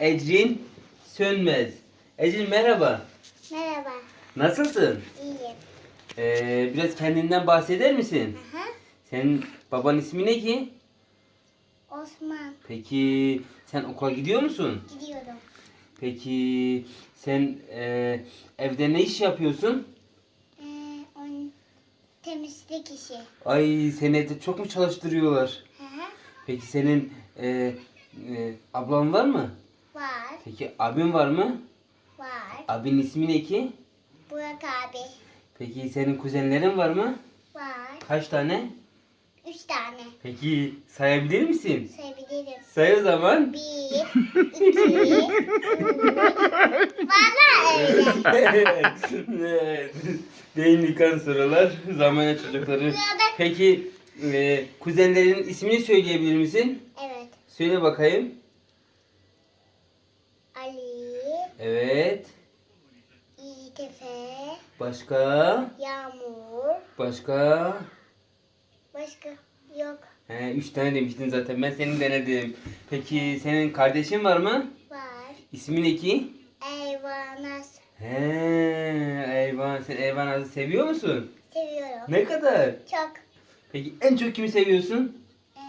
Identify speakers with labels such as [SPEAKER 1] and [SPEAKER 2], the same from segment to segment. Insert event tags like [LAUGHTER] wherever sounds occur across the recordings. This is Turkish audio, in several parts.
[SPEAKER 1] Ecrin Sönmez. Ecrin merhaba.
[SPEAKER 2] Merhaba.
[SPEAKER 1] Nasılsın?
[SPEAKER 2] İyiyim.
[SPEAKER 1] Ee, biraz kendinden bahseder misin?
[SPEAKER 2] Aha.
[SPEAKER 1] Senin baban ismi ne ki?
[SPEAKER 2] Osman.
[SPEAKER 1] Peki sen okula gidiyor musun?
[SPEAKER 2] Gidiyorum.
[SPEAKER 1] Peki sen e, evde ne iş yapıyorsun?
[SPEAKER 2] Ee, on, temizlik işi.
[SPEAKER 1] Ay seni evde çok mu çalıştırıyorlar?
[SPEAKER 2] Aha.
[SPEAKER 1] Peki senin e, e, ablan var mı? Peki abin var mı?
[SPEAKER 2] Var.
[SPEAKER 1] Abinin ismi ne ki?
[SPEAKER 2] Burak abi.
[SPEAKER 1] Peki senin kuzenlerin var mı?
[SPEAKER 2] Var.
[SPEAKER 1] Kaç tane?
[SPEAKER 2] Üç tane.
[SPEAKER 1] Peki sayabilir misin?
[SPEAKER 2] Sayabilirim.
[SPEAKER 1] Say o zaman.
[SPEAKER 2] Bir, iki, üç. Valla öyle. [LAUGHS]
[SPEAKER 1] evet. Beyin yıkan sorular. Zamane çocukları. Peki e, kuzenlerinin ismini söyleyebilir misin?
[SPEAKER 2] Evet.
[SPEAKER 1] Söyle bakayım.
[SPEAKER 2] Ali,
[SPEAKER 1] Evet.
[SPEAKER 2] İtefe,
[SPEAKER 1] Başka?
[SPEAKER 2] Yağmur.
[SPEAKER 1] Başka?
[SPEAKER 2] Başka yok.
[SPEAKER 1] He, üç tane demiştin zaten. Ben seni denedim. Peki senin kardeşin var mı?
[SPEAKER 2] Var.
[SPEAKER 1] İsmi ne ki?
[SPEAKER 2] Eyvanas.
[SPEAKER 1] He, Eyvan. Sen Eyvan Az'ı seviyor musun?
[SPEAKER 2] Seviyorum.
[SPEAKER 1] Ne kadar?
[SPEAKER 2] Çok.
[SPEAKER 1] Peki en çok kimi seviyorsun?
[SPEAKER 2] Ee,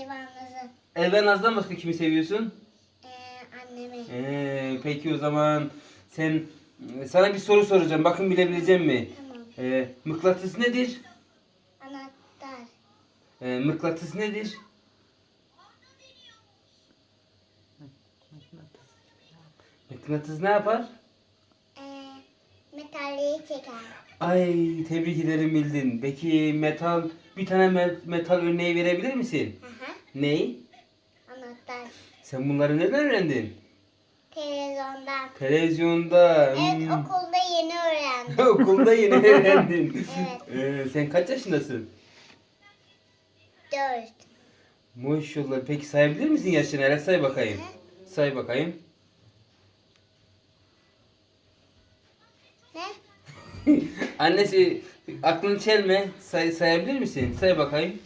[SPEAKER 2] Elvanızı.
[SPEAKER 1] Eyvan Az'dan başka kimi seviyorsun?
[SPEAKER 2] Ee.
[SPEAKER 1] Ee, peki o zaman sen sana bir soru soracağım. Bakın bilebileceğim mi?
[SPEAKER 2] Tamam.
[SPEAKER 1] Ee, mıknatıs nedir?
[SPEAKER 2] Anahtar.
[SPEAKER 1] Ee, mıknatıs nedir? Mıknatıs ne yapar?
[SPEAKER 2] Ee, metalliği çeker.
[SPEAKER 1] Ay tebrik ederim bildin. Peki metal bir tane me- metal örneği verebilir misin?
[SPEAKER 2] Aha.
[SPEAKER 1] Ney?
[SPEAKER 2] Anahtar.
[SPEAKER 1] Sen bunları nereden öğrendin?
[SPEAKER 2] Televizyondan.
[SPEAKER 1] Televizyonda.
[SPEAKER 2] Evet
[SPEAKER 1] hmm.
[SPEAKER 2] okulda yeni öğrendim. [LAUGHS]
[SPEAKER 1] Okulda yine öğrendin.
[SPEAKER 2] Evet. [LAUGHS]
[SPEAKER 1] Ee, sen kaç yaşındasın?
[SPEAKER 2] Dört.
[SPEAKER 1] Maşallah. Peki sayabilir misin yaşını? Hele say bakayım. Say bakayım.
[SPEAKER 2] Ne? [LAUGHS]
[SPEAKER 1] Annesi aklını çelme. Say, sayabilir misin? Say bakayım.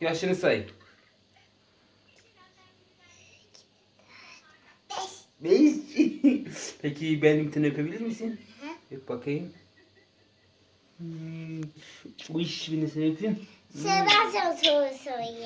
[SPEAKER 1] Yaşını say. Peki benim bir tane öpebilir misin?
[SPEAKER 2] Hı.
[SPEAKER 1] Öp bakayım. Hmm. Bu iş beni sen öpeyim.
[SPEAKER 2] Sana soru sorayım.